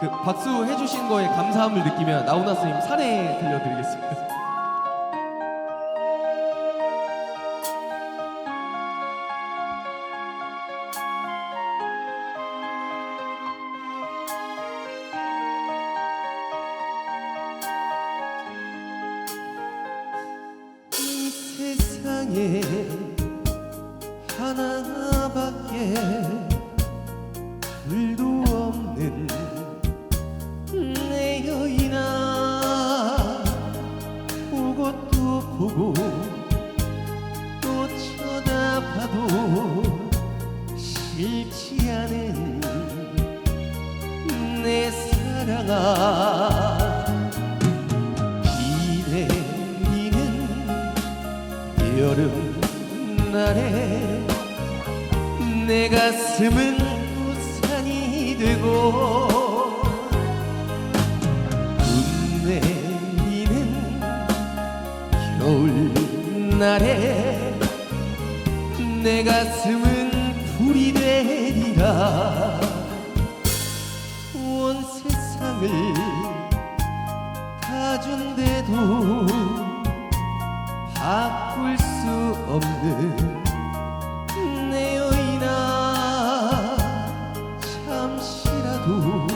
그 박수 해주신 거에 감사함을 느끼며 나훈아 선생님 사례 들려드리겠습니다. 이 세상에 하나 싫지 않은 내 사랑아. 비 내리는 여름날에 내 가슴은 우산이 되고 눈 내리는 겨울날에 내 가슴은 불이 되리라. 온 세상을 다 준대도 바꿀 수 없는 내 여인아 잠시라도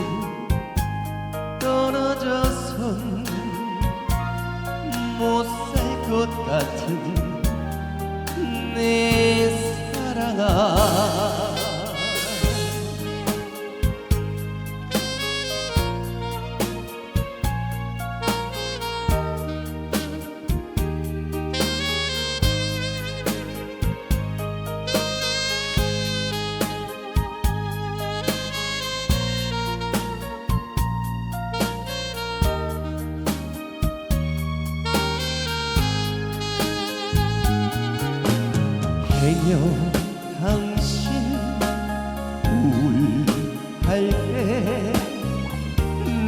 떨어져선 못 살 것 같은 행여 당신 우울할 때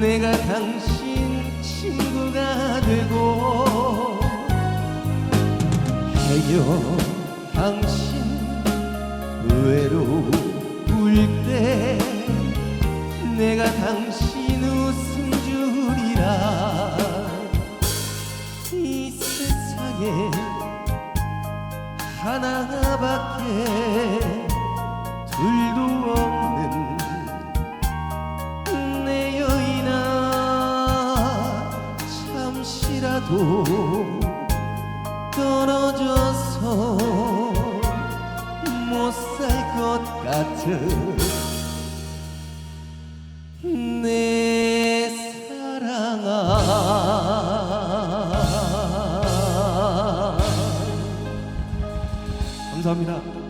내가 당신 친구가 되고 행여 당신 외로울 때 내가 당신 웃음 주리라 이 세상에 하나밖에 둘도 없는 내 여인아 잠시라도 떨어져서 못 살 것 같은 감사합니다.